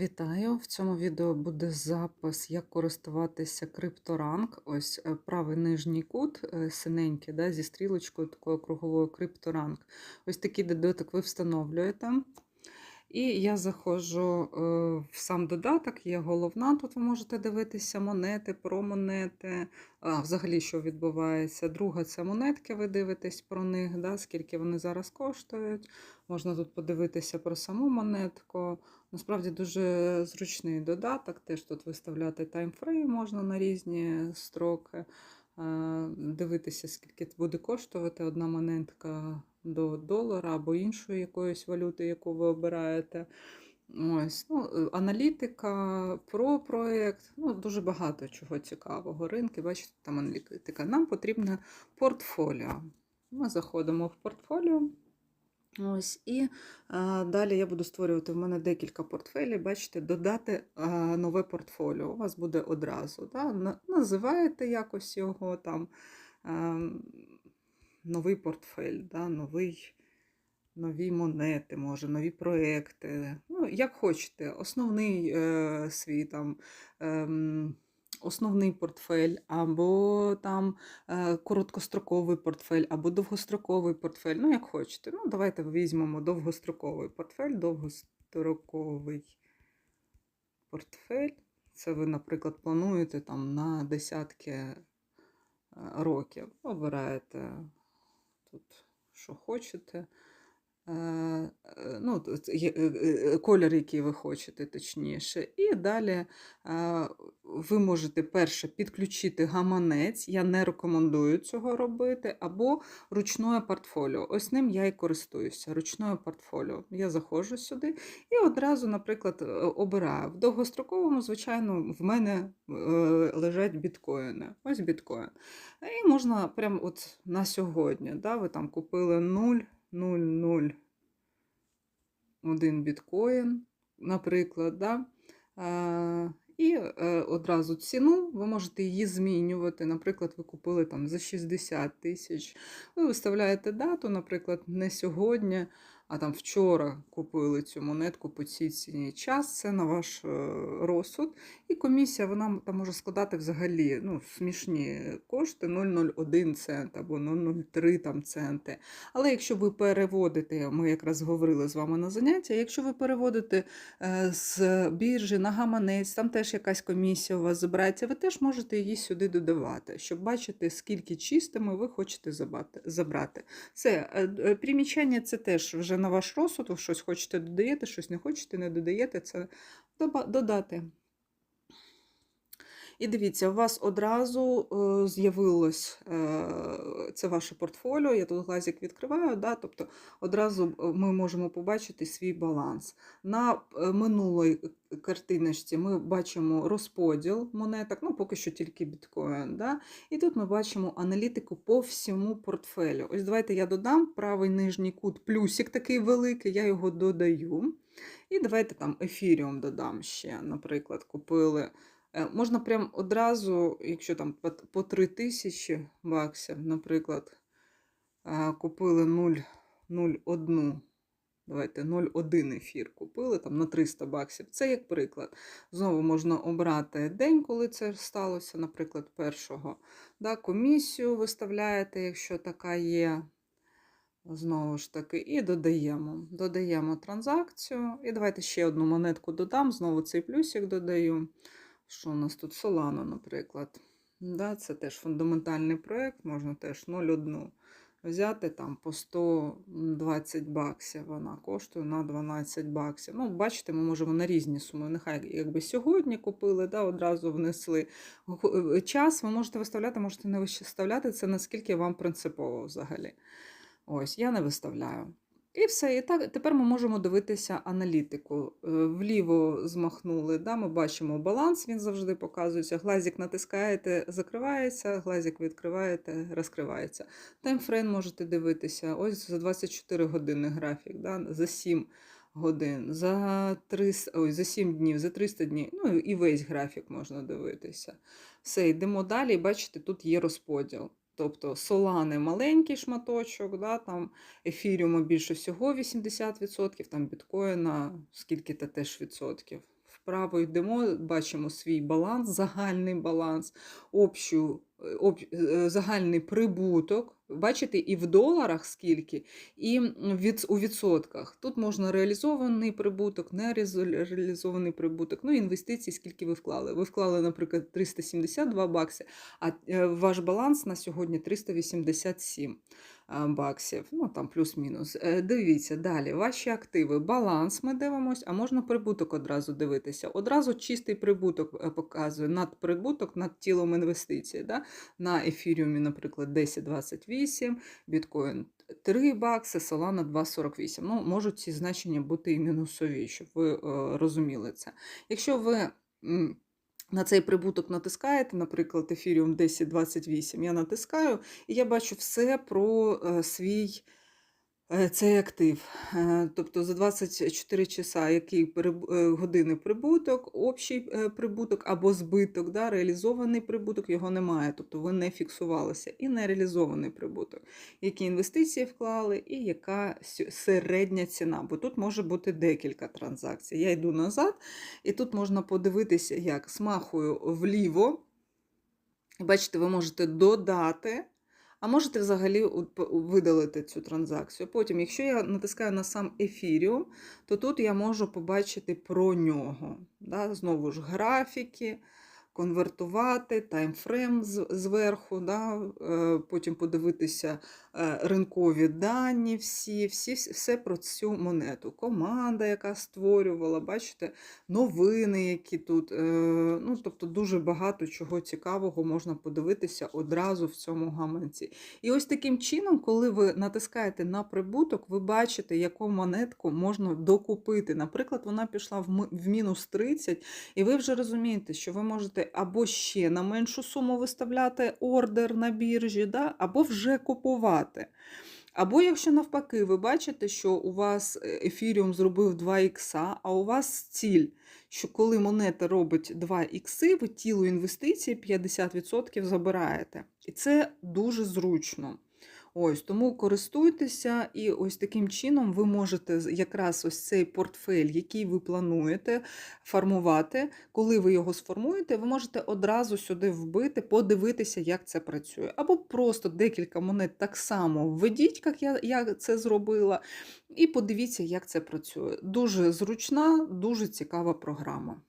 Вітаю! В цьому відео буде запис, як користуватися крипторанк. Ось е, правий нижній кут, е, синенький, да, зі стрілочкою такою круговою крипторанк. Ось такий додаток ви встановлюєте. І я заходжу е, в сам додаток, є головна. Тут ви можете дивитися монети, про монети, а, взагалі, що відбувається. Друга це монетки, ви дивитесь про них, да, скільки вони зараз коштують. Можна тут подивитися про саму монетку. Насправді дуже зручний додаток. Теж тут виставляти таймфрейм можна на різні строки. е, Дивитися, скільки буде коштувати одна монетка до долара або іншої якоїсь валюти, яку ви обираєте. Ось, ну, е, Аналітика, про проєкт, ну, дуже багато чого цікавого. Ринки, бачите, там аналітика. Нам потрібне портфоліо. Ми заходимо в портфоліо. Ось, і е, далі я буду створювати в мене декілька портфелів. Бачите, додати е, нове портфоліо. У вас буде одразу. Да? Називаєте якось його там е, новий портфель, да? новий, нові монети, може, нові проекти. Ну, як хочете, основний е, свій там. ем, Основний портфель, або там е, короткостроковий портфель, або довгостроковий портфель. Ну, як хочете. Ну, давайте візьмемо довгостроковий портфель, довгостроковий портфель. Це ви, наприклад, плануєте там на десятки е, років. Обираєте тут, що хочете. Е, е, Ну, е, колір, який ви хочете, точніше. І далі ви можете перше підключити гаманець. Я не рекомендую цього робити, або ручне портфоліо. Ось ним я і користуюся. Ручне портфоліо. Я заходжу сюди і одразу, наприклад, е, обираю. В довгостроковому, звичайно, в мене е, лежать біткоїни. Ось біткоін. І можна прямо от на сьогодні. Да, ви там купили 0,00 один біткоін, наприклад. Да? І е, одразу ціну ви можете її змінювати. Наприклад, ви купили там за 60 тисяч. Ви виставляєте дату, наприклад, не сьогодні, а там вчора купили цю монетку по цій ціні. Час це на ваш е, розсуд. І комісія вона там може складати взагалі ну, смішні кошти 0,01 цент або 0,03 там центи. Але якщо ви переводите, ми якраз говорили з вами на заняття, якщо ви переводите е, з біржі на гаманець, там теж якась комісія у вас забирається, ви теж можете її сюди додавати, щоб бачити, скільки чистими ви хочете забрати. Це е, примічання це теж вже на ваш розсуд, ви щось хочете додаєте, щось не хочете, не додаєте, це додати. І дивіться, у вас одразу е, з'явилось е, це ваше портфоліо. Я тут глазик відкриваю, да, тобто одразу е, ми можемо побачити свій баланс. На минулій картиночці ми бачимо розподіл монеток, ну поки що тільки біткоін. Да? І тут ми бачимо аналітику по всьому портфелю. Ось давайте я додам правий нижній кут, плюсик такий великий, я його додаю. І давайте там ефіріум додам ще, наприклад, купили. Е, Можна прям одразу, якщо там по- по 3 тисячі баксів, наприклад, купили 0,01, давайте 0,1 ефір купили там на 300 баксів. Це як приклад. Знову можна обрати день, коли це сталося, наприклад, першого. Да, комісію виставляєте, якщо така є. Знову ж таки, і додаємо. Додаємо транзакцію. І давайте ще одну монетку додам. Знову цей плюсик додаю. Що у нас тут Solana, наприклад. Да, це теж фундаментальний проєкт, можна теж 0,1 взяти там по 120 баксів. Вона коштує на 12 баксів. Ну, бачите, ми можемо на різні суми. Нехай якби сьогодні купили, да, одразу внесли. Час ви можете виставляти, можете не виставляти. Це наскільки вам принципово взагалі. Ось, я не виставляю. І все. І так, тепер ми можемо дивитися аналітику. Е, Вліво змахнули, да, ми бачимо баланс, він завжди показується. Глазик натискаєте, закривається, глазик відкриваєте, розкривається. Таймфрейм можете дивитися. Ось за 24 години графік, да, за 7 годин, за 300, ой, за 7 днів, за 300 днів. Ну і весь графік можна дивитися. Все, йдемо далі. І бачите, тут є розподіл. Тобто солани маленький шматочок, да, там ефіріуму більше всього 80%, там біткоїна скільки-то теж відсотків. Вправо йдемо, бачимо свій баланс, загальний баланс, общу, об, е, загальний прибуток. Бачите, і в доларах скільки, і від, у відсотках. Тут можна реалізований прибуток, не реалізо- реалізований прибуток, ну, інвестиції, скільки ви вклали. Ви вклали, наприклад, 372 бакси, а е, ваш баланс на сьогодні 387 а, баксів. Ну, там плюс-мінус. Е, Дивіться, далі, ваші активи. Баланс ми дивимося, а можна прибуток одразу дивитися. Одразу чистий прибуток е, показує надприбуток над тілом інвестицій. Да? На ефіріумі, наприклад, 10,28, біткоін 3 бакси, Solana 2,48. Ну, можуть ці значення бути і мінусові, щоб ви е, розуміли це. Якщо ви на цей прибуток натискаєте, наприклад, ефіріум 1028, я натискаю, і я бачу все про е, свій цей актив. Е, Тобто за 24 часа який е, години прибуток, общий е, прибуток або збиток, да, реалізований прибуток, його немає. Тобто ви не фіксувалися. І нереалізований прибуток, які інвестиції вклали, і яка середня ціна. Бо тут може бути декілька транзакцій. Я йду назад, і тут можна подивитися, як смахую вліво. Бачите, ви можете додати, а можете взагалі видалити цю транзакцію. Потім, якщо я натискаю на сам ефіріум, то тут я можу побачити про нього. Да? Знову ж графіки, конвертувати, таймфрейм зверху, да? е, потім подивитися е, ринкові дані, всі, всі, все про цю монету. Команда, яка створювала, бачите, новини, які тут. е, Ну, тобто дуже багато чого цікавого можна подивитися одразу в цьому гаманці. І ось таким чином, коли ви натискаєте на прибуток, ви бачите, яку монетку можна докупити. Наприклад, вона пішла в мінус 30, і ви вже розумієте, що ви можете або ще на меншу суму виставляти ордер на біржі, да? або вже купувати. Або якщо навпаки, ви бачите, що у вас е, ефіріум зробив 2 ікса, а у вас ціль, що коли монета робить 2 ікси, ви тіло інвестиції 50% забираєте. І це дуже зручно. Ось тому користуйтеся, і ось таким чином ви можете якраз ось цей портфель, який ви плануєте формувати. Коли ви його сформуєте, ви можете одразу сюди вбити, подивитися, як це працює. Або просто декілька монет так само введіть, як я, я це зробила, і подивіться, як це працює. Дуже зручна, дуже цікава програма.